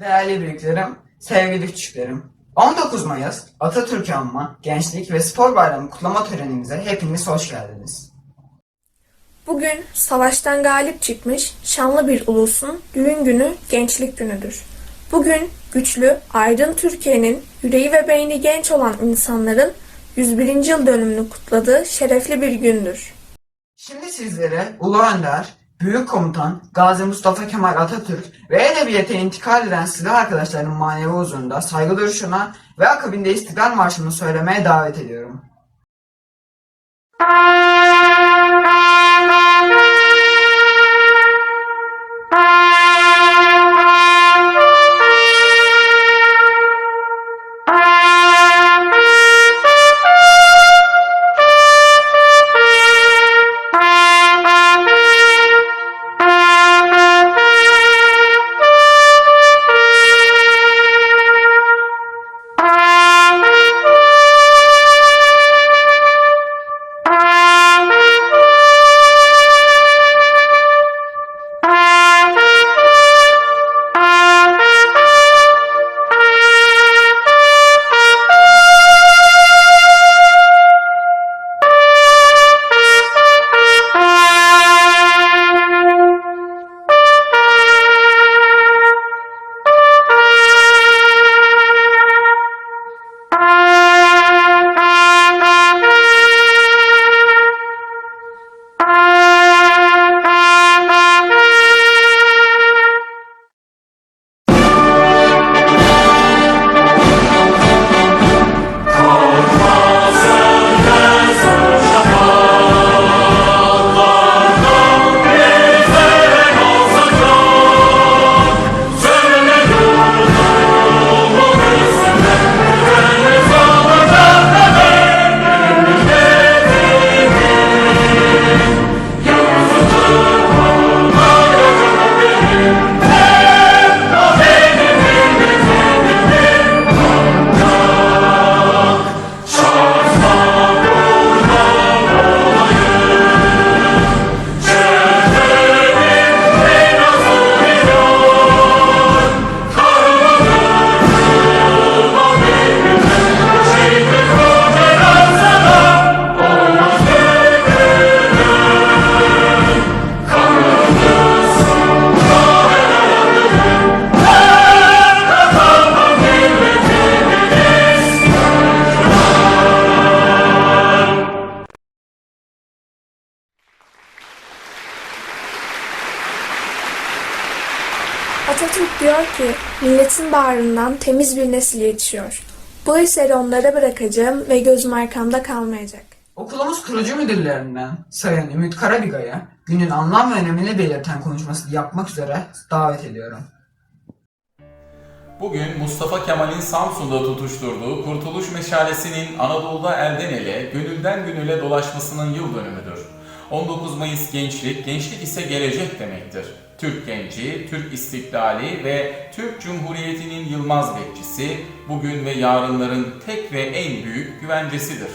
Değerli büyüklerim, sevgili küçüklerim. 19 Mayıs Atatürk Anma, Gençlik ve Spor Bayramı kutlama törenimize hepiniz hoş geldiniz. Bugün savaştan galip çıkmış şanlı bir ulusun düğün günü gençlik günüdür. Bugün güçlü, aydın Türkiye'nin yüreği ve beyni genç olan insanların 101. yıl dönümünü kutladığı şerefli bir gündür. Şimdi sizlere Ulu Önder, Büyük Komutan Gazi Mustafa Kemal Atatürk ve Edebiyat'a intikal eden silah arkadaşlarının manevi huzurunda saygı duruşuna ve akabinde İstiklal Marşı'nı söylemeye davet ediyorum. Milletin bağrından temiz bir nesil yetişiyor. Bu eseri onlara bırakacağım ve gözüm arkamda kalmayacak. Okulumuz kurucu müdürlerinden Sayın Ümit Karabiga'ya günün anlam ve önemini belirten konuşmasını yapmak üzere davet ediyorum. Bugün Mustafa Kemal'in Samsun'da tutuşturduğu Kurtuluş Meşalesi'nin Anadolu'da elden ele, gönülden gönüle dolaşmasının yıl dönümüdür. 19 Mayıs gençlik, gençlik ise gelecek demektir. Türk genci, Türk istiklali ve Türk Cumhuriyeti'nin yılmaz bekçisi, bugün ve yarınların tek ve en büyük güvencesidir.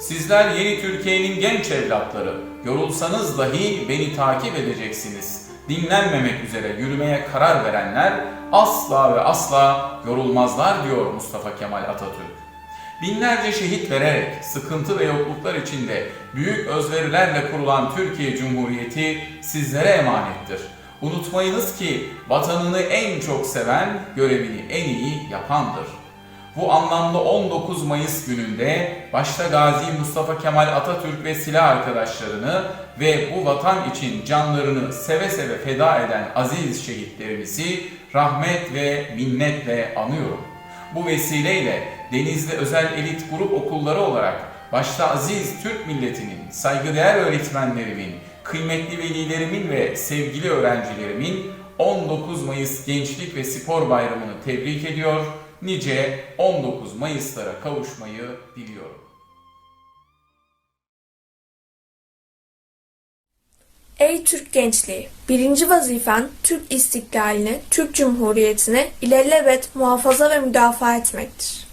Sizler yeni Türkiye'nin genç evlatları, yorulsanız dahi beni takip edeceksiniz. Dinlenmemek üzere yürümeye karar verenler asla ve asla yorulmazlar diyor Mustafa Kemal Atatürk. Binlerce şehit vererek sıkıntı ve yokluklar içinde büyük özverilerle kurulan Türkiye Cumhuriyeti sizlere emanettir. Unutmayınız ki vatanını en çok seven görevini en iyi yapandır. Bu anlamda 19 Mayıs gününde başta Gazi Mustafa Kemal Atatürk ve silah arkadaşlarını ve bu vatan için canlarını seve seve feda eden aziz şehitlerimizi rahmet ve minnetle anıyorum. Bu vesileyle Denizli Özel Elit Grup Okulları olarak başta aziz Türk milletinin, saygıdeğer öğretmenlerimin, kıymetli velilerimin ve sevgili öğrencilerimin 19 Mayıs Gençlik ve Spor Bayramı'nı tebrik ediyor, nice 19 Mayıs'lara kavuşmayı diliyorum. Ey Türk gençliği! Birinci vazifen Türk istiklalini, Türk Cumhuriyeti'ni ilelebet muhafaza ve müdafaa etmektir.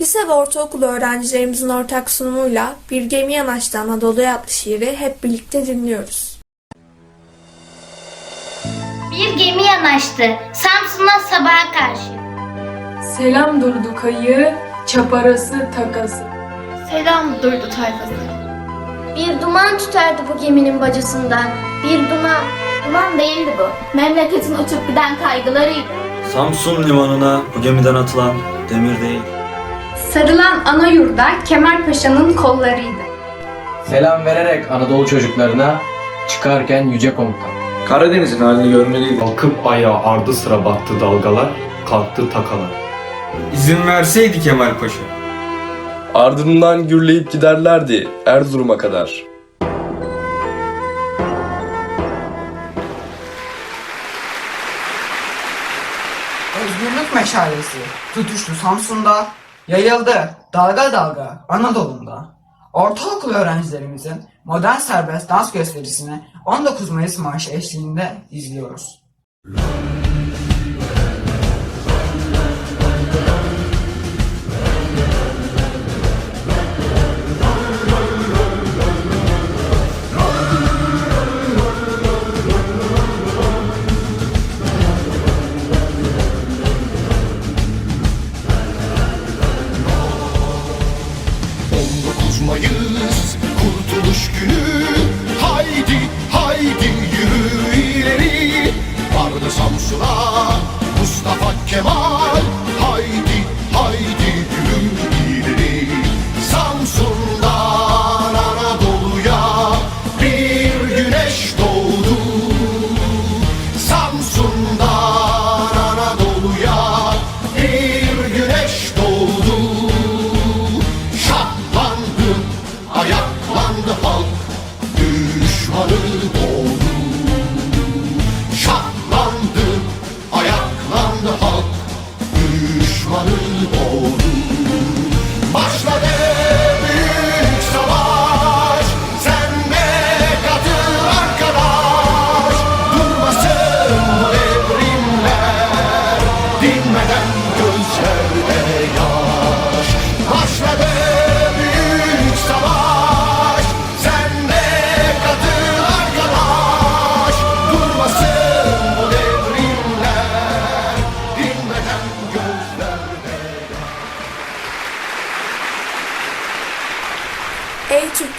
Lise ve ortaokul öğrencilerimizin ortak sunumuyla Bir Gemi Yanaştı Anadolu'ya adlı şiiri hep birlikte dinliyoruz. Bir gemi yanaştı Samsun'a sabaha karşı. Selam durdu kayığı, çaparası takası. Selam duydu tayfası. Bir duman tüterdi bu geminin bacasından. Bir duman. Duman değildi bu. Memleketin uçup giden kaygılarıydı. Samsun limanına bu gemiden atılan demir değil. Sarılan ana yurda Kemal Paşa'nın kollarıydı. Selam vererek Anadolu çocuklarına çıkarken yüce komutan. Karadeniz'in halini görmeliydi. Kalkıp ayağa ardı sıra battı dalgalar, kalktı takalar. İzin verseydi Kemal Paşa. Ardından gürleyip giderlerdi Erzurum'a kadar. Özgürlük meşalesi tutuştu Samsun'da, yayıldı dalga dalga Anadolu'da. Ortaokul öğrencilerimizin modern serbest dans gösterisini 19 Mayıs Marşı eşliğinde izliyoruz.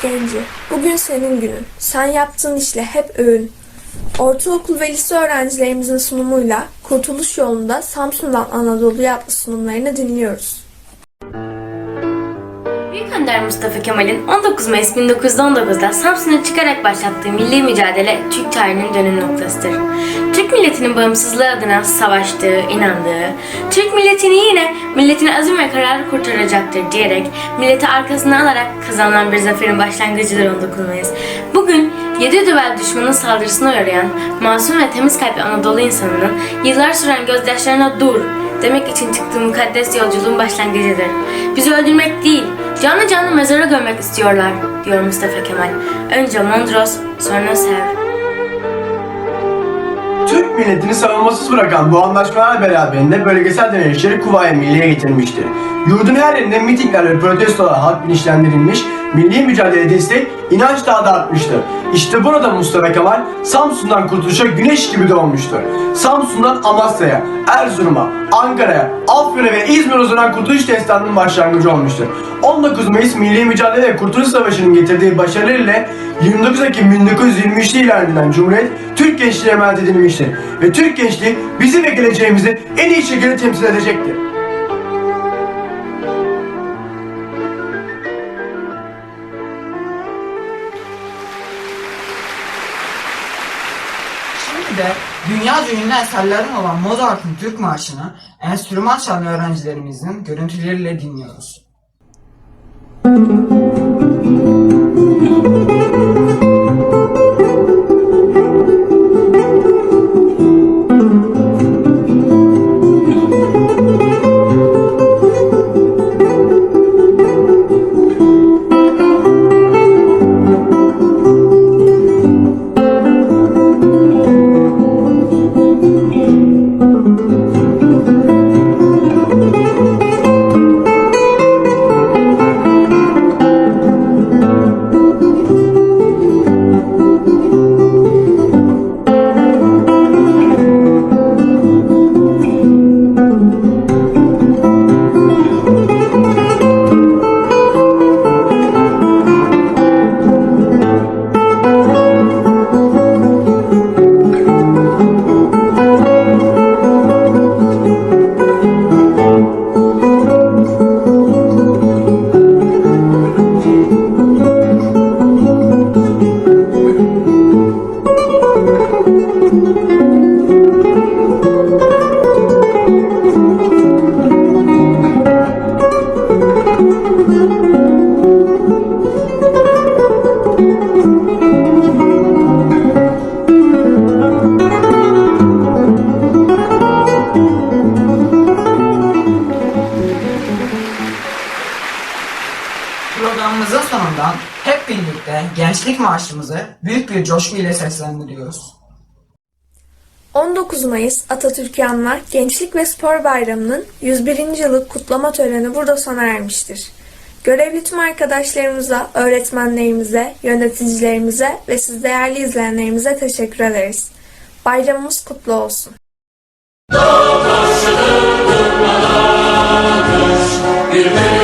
Genci, bugün senin günün. Sen yaptığın işle hep övün. Ortaokul ve lise öğrencilerimizin sunumuyla Kurtuluş Yolunda Samsun'dan Anadolu'ya adlı sunumlarını dinliyoruz. Önder Mustafa Kemal'in 19 Mayıs 1919'da Samsun'a çıkarak başlattığı milli mücadele Türk tarihinin dönüm noktasıdır. Türk milletinin bağımsızlığı adına savaştığı, inandığı, Türk milletini yine milletin azim ve kararı kurtaracaktır diyerek milleti arkasına alarak kazanılan bir zaferin başlangıcıdır 19 Mayıs. Bugün yedi düvel düşmanın saldırısına uğrayan masum ve temiz kalpli Anadolu insanının yıllar süren gözyaşlarına dur demek için çıktığı mukaddes yolculuğun başlangıcıdır. Bizi öldürmek değil, canlı canlı mezara gömmek istiyorlar, diyor Mustafa Kemal. Önce Mondros, sonra Sevr. Türk milletini savunmasız bırakan bu anlaşmalar beraberinde bölgesel direnişleri Kuvayi Milliye getirmiştir. Yurdun her yerinde mitingler ve protestolar halk bilinçlendirilmiş, milli mücadele destek inanç daha da artmıştır. İşte burada Mustafa Kemal Samsun'dan kurtuluşa güneş gibi doğmuştur. Samsun'dan Amasya'ya, Erzurum'a, Ankara'ya, Afyon'a ve İzmir uzanan kurtuluş destanının başlangıcı olmuştur. 19 Mayıs Milli Mücadele ve Kurtuluş Savaşı'nın getirdiği başarılar ile 29 Ekim 1923'te ilan Cumhuriyet Türk gençliğine emanet edilmiştir. Ve Türk gençliği bizi ve geleceğimizi en iyi şekilde temsil edecektir. Şimdi de dünya ünlü eserlerin olan Mozart'ın Türk Marşı'nı enstrüman çalan öğrencilerimizin görüntüleriyle dinliyoruz. birlikte Gençlik Marşımızı büyük bir coşku ile seslendiriyoruz. 19 Mayıs Atatürkyanlar Gençlik ve Spor Bayramı'nın 101. yılı kutlama töreni burada sona ermiştir. Görevli tüm arkadaşlarımıza, öğretmenlerimize, yöneticilerimize ve siz değerli izleyenlerimize teşekkür ederiz. Bayramımız kutlu olsun. Türk